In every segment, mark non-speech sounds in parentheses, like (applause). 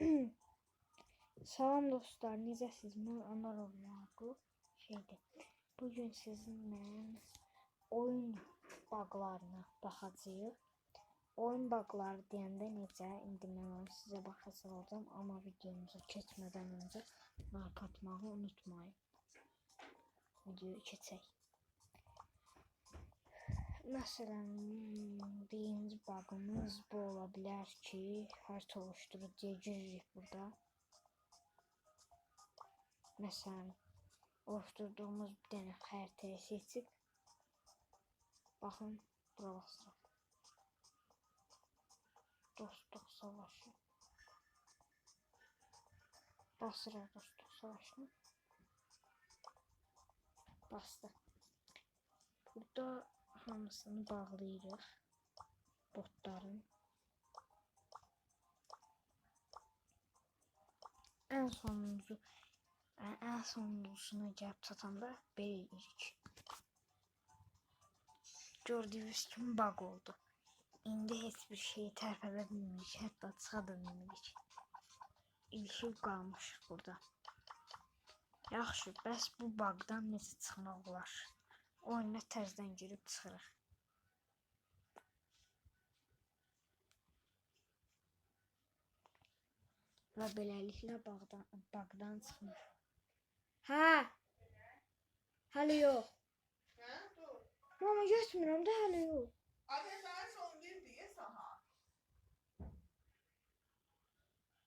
(clears throat) Salam dostlar, necəsiz? Mən Ömərov Yaqub. Şeydir. Bu gün sizinlə oyun bağlarına baxacağıq. Oyun bağları deyəndə necə? İndi mən onu sizə baxacağam, amma videomuza keçmədən öncə like unutmayın. Videoyu keçək. Məsələn, birinci bağımız bu ola bilər ki, harita oluşturucuya giririk burada. Məsələn, oluşturduğumuz bir dənə xəritəyi seçib baxın, bura basırıq. Dostluq savaşı. Basırıq dostluq savaşını. Bastı. Burada hamısını bağlayırıq. Botların. En sonuncu en sonuncusuna gəlib çatanda belə edirik. Gördüyünüz kimi bug oldu. İndi heç bir şeyi tərpədə bilmirik, hətta çıxa da bilmirik. İlişib qalmışıq burada. Yaxşı, bəs bu bugdan necə çıxmaq olar? Oyuna təzədən girib çıxırıq. Və beləliklə bağdan, bağdan çıxmış. Hə. Hələ yox. Hə, dur. Mama getmirəm də hələ yox. Adə sənə son bir deyə saha.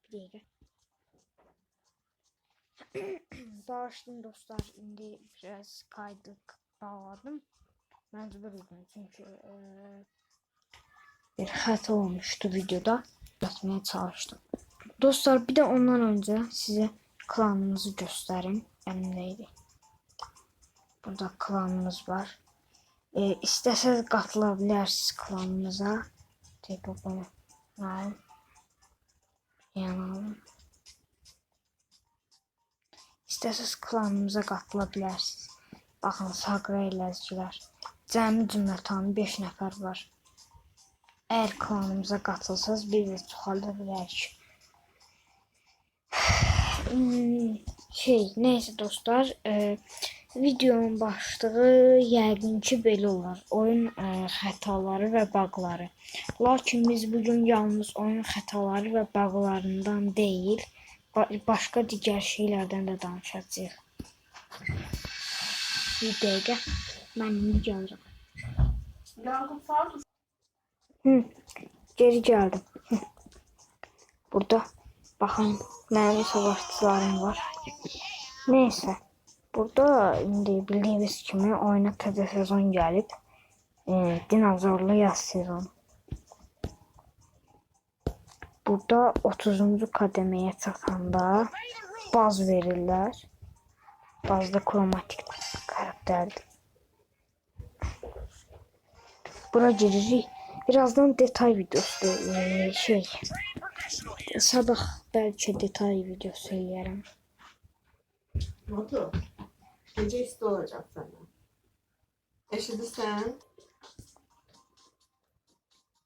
Bir dəqiqə. (coughs) Bağışlayın dostlar, indi biraz kaydık bağladım. Mecbur idim çünkü eee, bir hata olmuştu videoda. Yapmaya çalıştım. Dostlar bir de ondan önce size klanımızı göstereyim. Elimdeydi. Burada klanımız var. E, istəsəz qatıla bilərsiniz klanımıza. Tekrar bunu alayım. Yanalım. İstəsəz klanımıza qatıla bilərsiniz. Baxın, Sagra eləzcilər. Cəmi cümlətanı 5 nəfər var. Əgər klanımıza qatılsanız biz də çoxalda bilərik. (sighs) Şey, neyse dostlar, e, videonun başlığı yəqin ki belə olar. Oyun e, xətaları və bağları. Lakin biz bugün yalnız oyun xətaları və bağlarından deyil, ba başqa digər şeylərdən də danışacağıq. Bir dəqiqə. Mən indi gəlirəm. Yakup sağ dur. Hı, geri geldim. Burada bakın mənim savaşçılarım var. Neyse. Burada indi bildiğiniz kimi oyuna təzə sezon gəlib. E, dinozorlu yaz sezonu. Burada 30-cu kademeye çatanda baz verirlər. Bazda kromatik karakterdir. Buna giririk. Birazdan detay videosu e, şey sabah belki detay videosu eləyərəm. Batu. Gece isti olacak senden. Eşidi sen.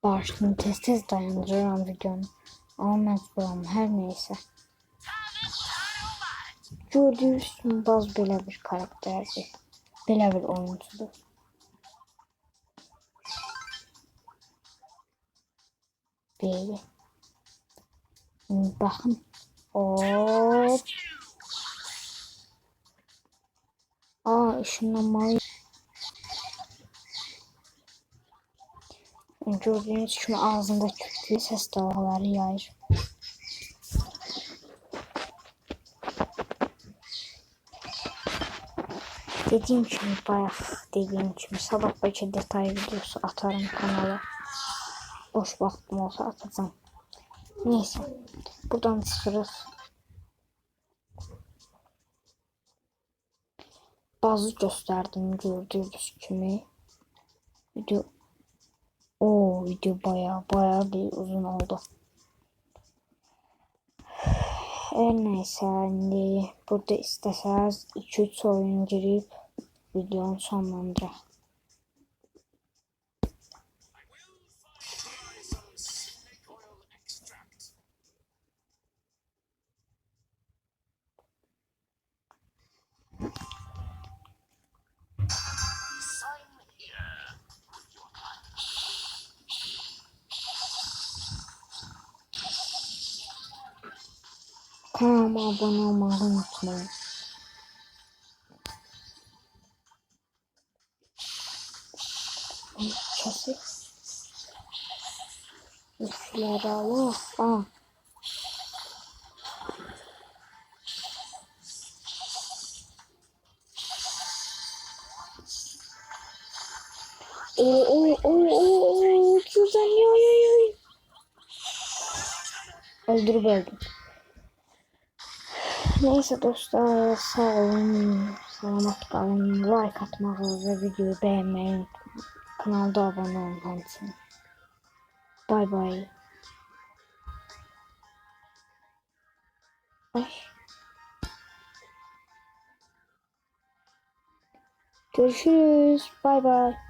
Bağışlayın tez tez dayandırıram videonu. Amma məcburam hər neysə. Gördüyünüz kimi Baz belə bir karakterdir. Oyuncudur. Belə. İndi Baxın. Hop. Aa ışınlanmalı. Gördüğünüz kimi ağzında köklü ses dalgaları yayır. Dediğim gibi bayaq dediğim kimi sabah belki detay videosu atarım kanala. Boş vaxtım olsa atacağım. Neyse. Buradan çıxırıq. Bazı göstərdim gördüyünüz kimi. Video o video bayağı bayağı bir uzun oldu. Her neyse indi burada istəsəz 2-3 oyun girib videonu sonlandıraq. Kanalıma abone olmayı unutmayın. Ay, Kesik. Üfler Allah. Aa. Oo oo oo oo oo düzenliyor oy oy oy. Öldürüp öldüm. Neyse dostlar sağ olun. Selamat kalın. Like atmayı ve videoyu beğenmeyi. Kanalda abone olun hamısını. Bay bay. Ay. Görüşürüz. Bay bay.